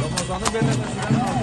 Ramazan'ın belirmesinden aldım.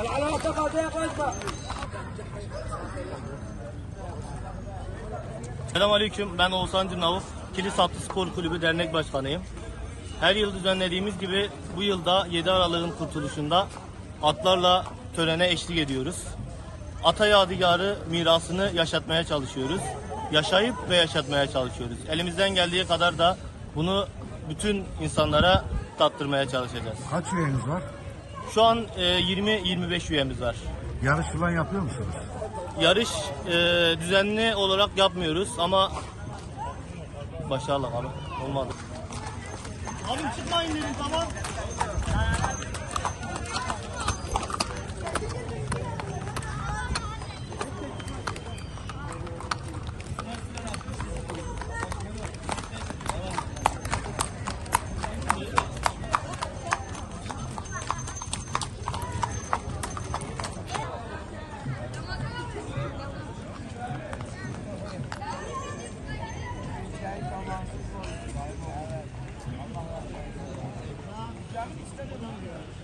العلاقة قضية قلبة Selamünaleyküm. Ben Oğuzhan Cırnavuk. Kilis Atlı Spor Kulübü Dernek Başkanıyım. Her yıl düzenlediğimiz gibi bu yılda 7 Aralık'ın kurtuluşunda atlarla törene eşlik ediyoruz. Ata yadigarı mirasını yaşatmaya çalışıyoruz. Yaşayıp ve yaşatmaya çalışıyoruz. Elimizden geldiği kadar da bunu bütün insanlara tattırmaya çalışacağız. Kaç üyeniz var? Şu an e, 20-25 üyemiz var. Yarış falan yapıyor musunuz? Yarış e, düzenli olarak yapmıyoruz ama başarılı abi olmadı. Abi çıkmayın dedim tamam. still longer.